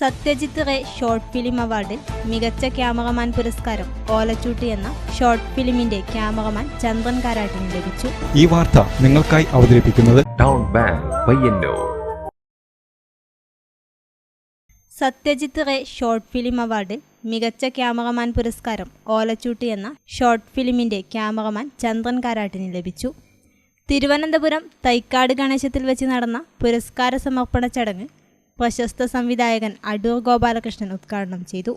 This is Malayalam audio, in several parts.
സത്യജിത്ത് റേ ഷോർട്ട് ഫിലിം അവാർഡിൽ മികച്ച ക്യാമറമാൻ പുരസ്കാരം ഓലച്ചൂട്ടി എന്ന ഷോർട്ട് ഫിലിമിന്റെ ക്യാമറമാൻ ചന്ദ്രൻ കാരാട്ടിന് ലഭിച്ചു. ഈ വാർത്ത നിങ്ങൾക്കായി അവതരിപ്പിക്കുന്നത് സത്യജിത്ത് റേ ഷോർട്ട് ഫിലിം അവാർഡിൽ മികച്ച ക്യാമറമാൻ പുരസ്കാരം ഓലച്ചൂട്ടി എന്ന ഷോർട്ട് ഫിലിമിന്റെ ക്യാമറമാൻ ചന്ദ്രൻ കാരാട്ടിന് ലഭിച്ചു. തിരുവനന്തപുരം തൈക്കാട് ഗണേശത്തിൽ വെച്ച് നടന്ന പുരസ്കാര സമർപ്പണ ചടങ്ങ് പ്രശസ്ത സംവിധായകൻ അടൂർ ഗോപാലകൃഷ്ണൻ ഉദ്ഘാടനം ചെയ്തു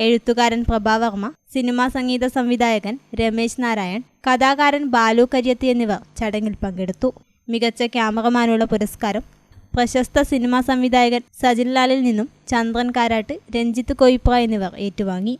എഴുത്തുകാരൻ പ്രഭാവർമ്മ സിനിമാ സംഗീത സംവിധായകൻ രമേശ് നാരായൺ കഥാകാരൻ ബാലു കരിയത്തി എന്നിവർ ചടങ്ങിൽ പങ്കെടുത്തു. മികച്ച ക്യാമറമാനുള്ള പുരസ്കാരം പ്രശസ്ത സിനിമാ സംവിധായകൻ സജിൻ ലാലിൽ നിന്നും ചന്ദ്രൻ കാരാട്ട് രഞ്ജിത്ത് കൊയ്പ്പ എന്നിവർ ഏറ്റുവാങ്ങി.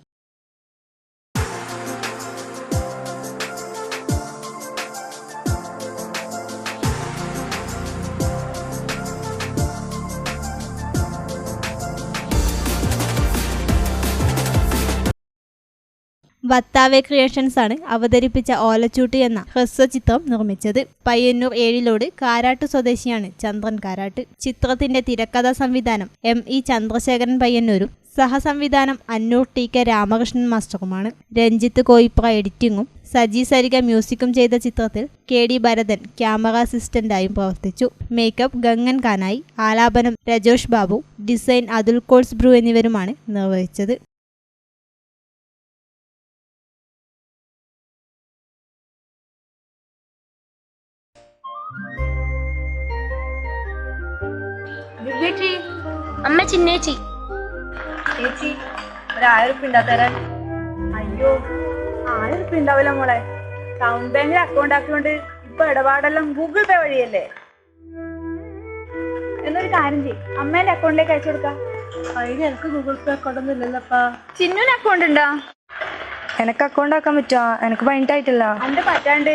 വത്താവെ ക്രിയേഷൻസ് ആണ് അവതരിപ്പിച്ച ഓലച്ചൂട്ടി എന്ന ഹ്രസ്വചിത്രം നിർമ്മിച്ചത്. പയ്യന്നൂർ ഏഴിലോട് കാരാട്ട് സ്വദേശിയാണ് ചന്ദ്രൻ കാരാട്ട്. ചിത്രത്തിന്റെ തിരക്കഥാ സംവിധാനം എം ഇ ചന്ദ്രശേഖരൻ പയ്യന്നൂരും സഹസംവിധാനം അന്നൂർ ടി കെ രാമകൃഷ്ണൻ മാസ്റ്ററുമാണ്. രഞ്ജിത്ത് കോയിപ്ര എഡിറ്റിംഗും സജി സരിക മ്യൂസിക്കും ചെയ്ത ചിത്രത്തിൽ കെ ഡി ഭരതൻ ക്യാമറ അസിസ്റ്റന്റായും പ്രവർത്തിച്ചു. മേക്കപ്പ് ഗംഗൻ കാനായി ആലാപനം രജോഷ് ബാബു ഡിസൈൻ അതുൽ കോൾസ് ബ്രൂ എന്നിവരുമാണ് നിർവഹിച്ചത്. ചേച്ചി അമ്മ ചിന്നേച്ചി ചേച്ചി ഒരു ആയിരം ഉണ്ടാ തരാൻ അയ്യോ ആയിരം ഉണ്ടാവില്ല മോളെ ടൗൺ ബാങ്കിൽ അക്കൗണ്ട് ആക്കിയോണ്ട് ഇപ്പൊ ഇടപാടെല്ലാം ഗൂഗിൾ പേ വഴിയല്ലേ? എന്നൊരു കാര്യം ചെയ്യും. അമ്മേന്റെ അക്കൗണ്ടിലേക്ക് അയച്ചു കൊടുക്കാം. അതിന് എനിക്ക് ഗൂഗിൾ പേ അക്കൗണ്ട് ഒന്നും ഇല്ലല്ലപ്പാ ചിന്നുവിന് അക്കൗണ്ട് ഉണ്ടോ? എനക്ക് അക്കൗണ്ട് ആക്കാൻ പറ്റുമോ എനിക്ക് പൈൻഡായിട്ടില്ല എന്റെ പറ്റാണ്ട്.